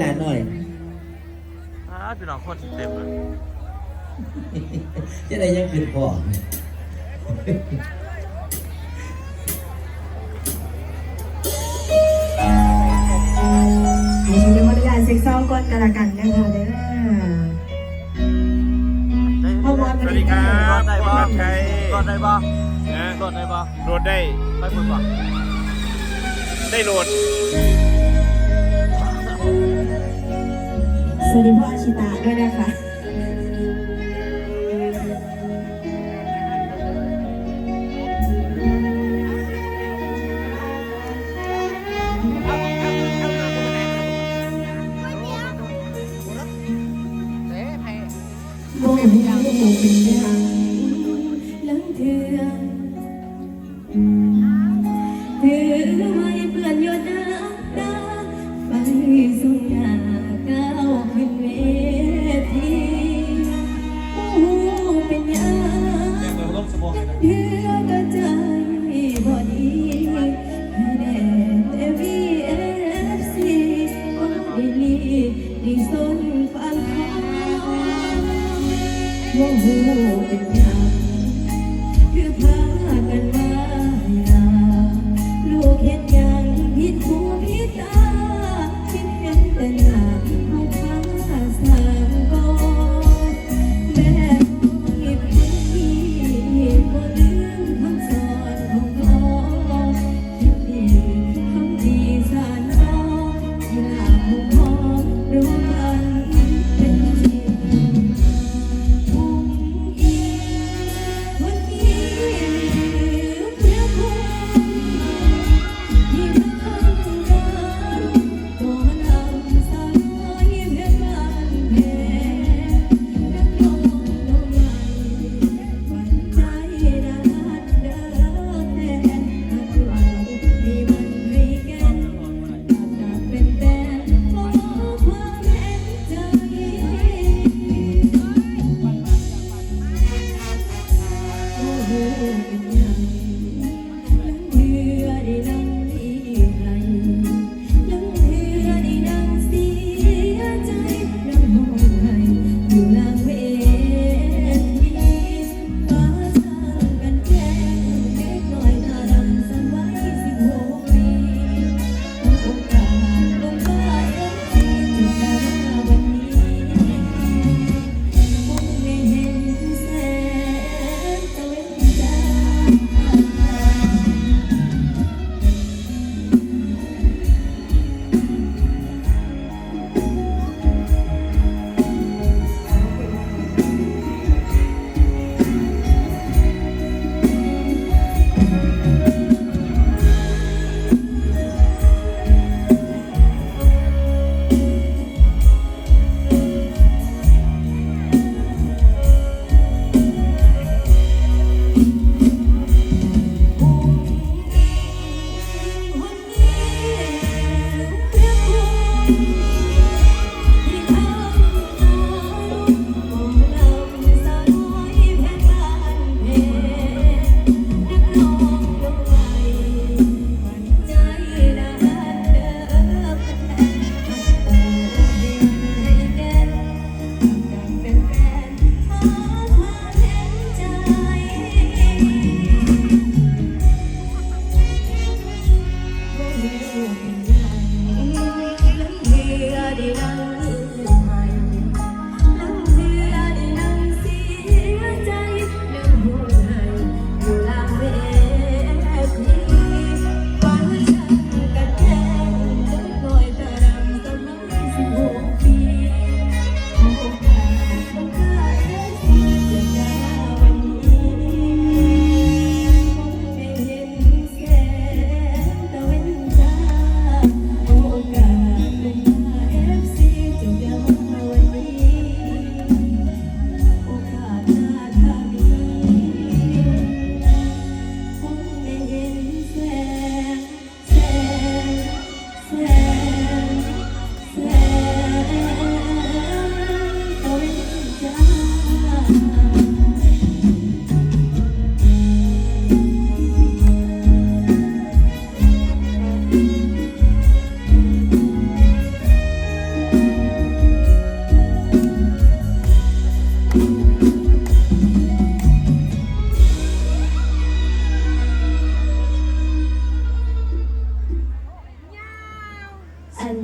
หลานหน่อยอ้าวพี่น้องคนเต็มเลยจะได้ยังขึ้นพ่อให้ฉันเป็นมารยาทเซ็กซ์ซองก่อนกันละกันนะคะเด้อเอาบอลสวัสดีครับรอดได้พ่บ่อพัดชัยรอดได้บ่นะรอดได้บ่โหลดได้ ไปพุ่นบ่ได้โหลด สวัสดีพ่ออาชิตาด้วยนะคะโมโหเป็นยังลังเถื่อ เป็น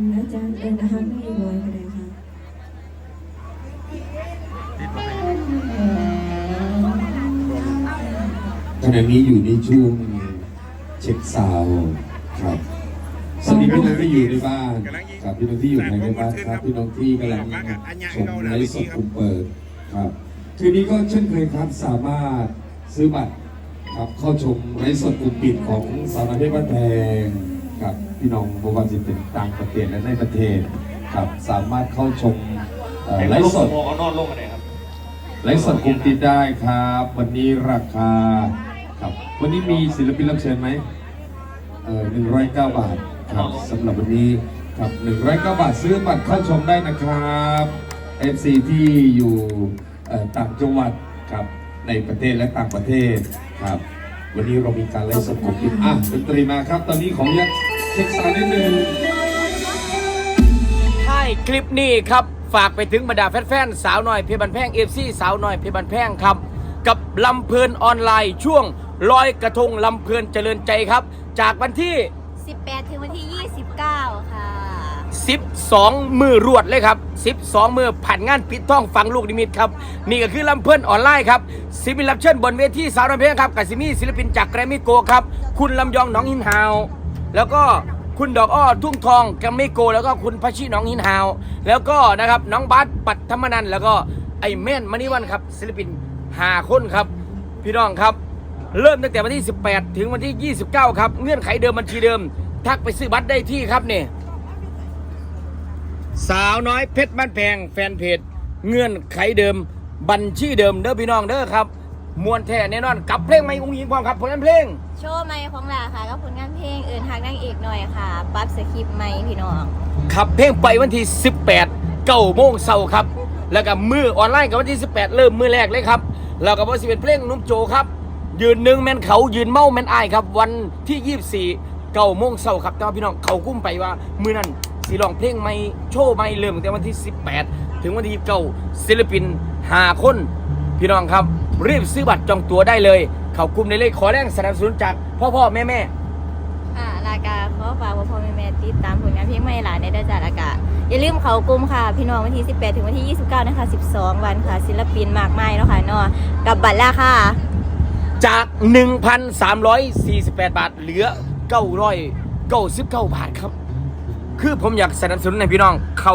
ฟังเขาโมโหจะเอินอาหารไม่บอยก็ได้ค่ะขณะนี้อยู่ในช่วงเช็คซาวครับสวัสดีพี่น้องที่อยู่ในบ้านครับพี่น้องที่อยู่ในบ้านครับพี่น้องที่กำลังชมไลฟ์สดคุมเปิดครับคืนนี้ก็เช่นเคยครับสามารถซื้อบัตรครับเข้าชมไลฟ์สดกลุ่มปิดของสาวน้อยเพชรบ้านแพงครับ พี่น้องบว่าจะเป็นต่างประเทศและในประเทศครับสามารถเข้าชมเอ่อไลฟ์สดเอานอนลงกันเลยครับไลฟ์สดกลุ่มปิดได้ครับ วันนี้ราคาครับวันนี้มีศิลปินรับเชิญไหมเออหนึ่งร้อยเก้าบาทครับสำหรับวันนี้ครับหนึ่งร้อยเก้าบาทซื้อบัตรเข้าชมได้นะครับ FC ที่อยู่เอ่อต่างจังหวัดครับในประเทศและต่างประเทศครับ วันนี้เรามีการไลฟ์สดกลุ่มปิดอะดนตรีมาครับ ตอนนี้ขออนุญาต เช็คซาวด์นิดนึงท้ายคลิปนี้ครับ ฝากไปถึงบรรดาแฟนๆสาวน้อยเพชรบันแพงเอฟซีสาวน้อยเพชรบันแพงครับ กับลำเพลินออนไลน์ช่วงลอยกระทงลำเพลินเจริญใจครับ จากวันที่ 18 ถึงวันที่ 29 ค่ะ 12 มือรวดเลยครับ 12 มือผ่านงานปิดท่องฟังลูกนิมิตครับ นี่ก็คือลำเพื่อนออนไลน์ครับศิลปินรับเชิญบนเวทีสาวน้อยเพลงครับกับซิมีศิลปินจากแกรมมี่โกครับ คุณลำยองหนองหินฮาว แล้วก็คุณดอกอ้อทุ่งทองแกรมมี่โก แล้วก็คุณพัชชีหนองหินฮาว แล้วก็นะครับน้องบัสปัตธรรมนันแล้วก็ไอเม่นมณีวันครับศิลปินหาคนครับ พี่น้องครับ เริ่มตั้งแต่วันที่ 18 ถึงวันที่ 29 ครับ เงื่อนไขเดิมบัญชีเดิม ทักไปซื้อบัตรได้ที่ครับเนี่ยสาวน้อยเพชรบ้านแพงแฟนเพจเงื่อนไขเดิมบัญชีเดิมเด้อพี่น้องเด้อครับ มวนแท้แน่นอนกับเพลงไม่อุ้งยิงความครับผลงานเพลง โชว์ไม่ของหลาค่ะก็ผลงานเพลงเอื่นทางนางเอกหน่อยค่ะปั๊บสคริปต์ไม่พี่น้องขับเพลงไปวันที่ 18เก้าโมงเช้าครับ แล้วก็มือออนไลน์กับวันที่ 18 เริ่มมือแรกเลยครับแล้วก็บอสิเป็นเพลงนุ่มโจครับ ยืนหนึ่งแมนเขายืนเมาแมนอายครับ วันที่ 24เก้าโมงเช้าครับแต่ว่าพี่น้องเขากุ้มไปว่า มือนั้นสีลองเพลงไม่โชว์ไม่เริ่มตั้งแต่วันที่ 18 ถึงวันที่29ศิลปิน5คน พี่น้องครับ รีบซื้อบัตรจองตั๋วได้เลย เขากลุ่มในเลขขอแรงสนับสนุนจากพ่อพ่อแม่แม่ค่ะลากาขอฝากว่าพ่อแม่แม่ติดตามผลงานเพลงไม่หลานในเด้อจ้าลากาอย่าลืมเขากลุ่มค่ะ พี่น้องวันที่ 18 ถึงวันที่ 29 นะคะ 12 วันค่ะ ศิลปินมากมายเนาะค่ะเนาะกับบัตรราคาจาก 1,348 บาท เหลือ 999บาทครับ คือผมอยากสนับสนุนให้พี่น้องเขา